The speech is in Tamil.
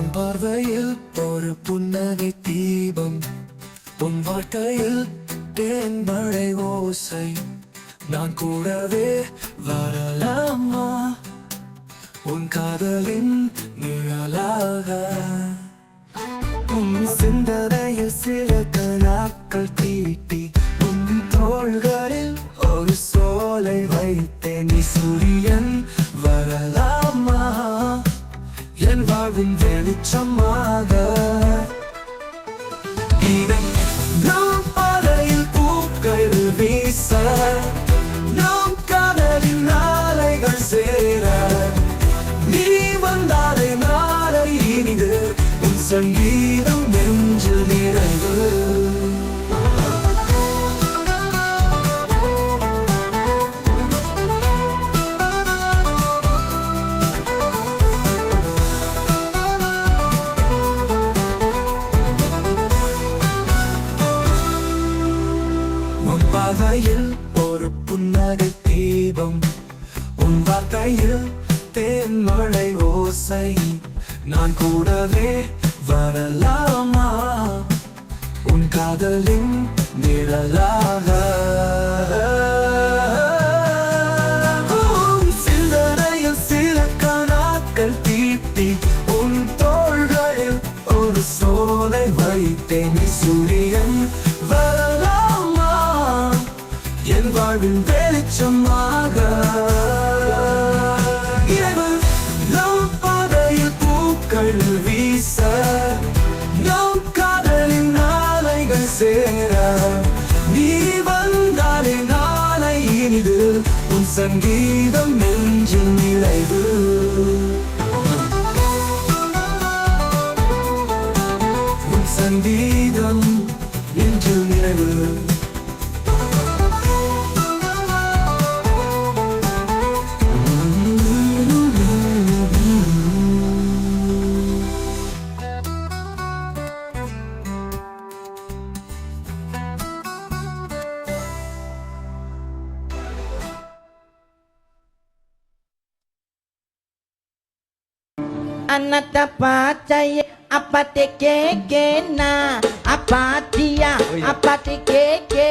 உன் பார்வையில் ஒரு புன்னகை தீபம். உன் வாழ்க்கையில் தேன் மழை ஓசை. நான் கூடவே வரலாமா? உன் காதலின் நிழலாக. உன் சிந்தனையில் சில கணாக்கள் தீட்டி உன் தோள்களில் ஒரு சோலை வைத்தேன். நீ சூரியன் வரலா என் வாழ்வின் வெளிச்சமாக பாதையில் ஒரு புன்னகை தீபம். உன் வார்த்தையில் தேன் மழை ஓசை. நான் கூடவே வரலாமா? உன் காதலின் நிழலாக வாழ்வில் வெளிச்சமாக. இரவு நம் பாதையில் பூக்கள் வீச நம் காதலின் நாளைகள் சேர. நீ வந்தாலே நாளை இனிது உன் சங்கீதம் நெஞ்சில் நிலைவு. உன் சங்கீதம் நெஞ்சில் நினைவு. अनंत पाचय के के ना अपातिया अपट के के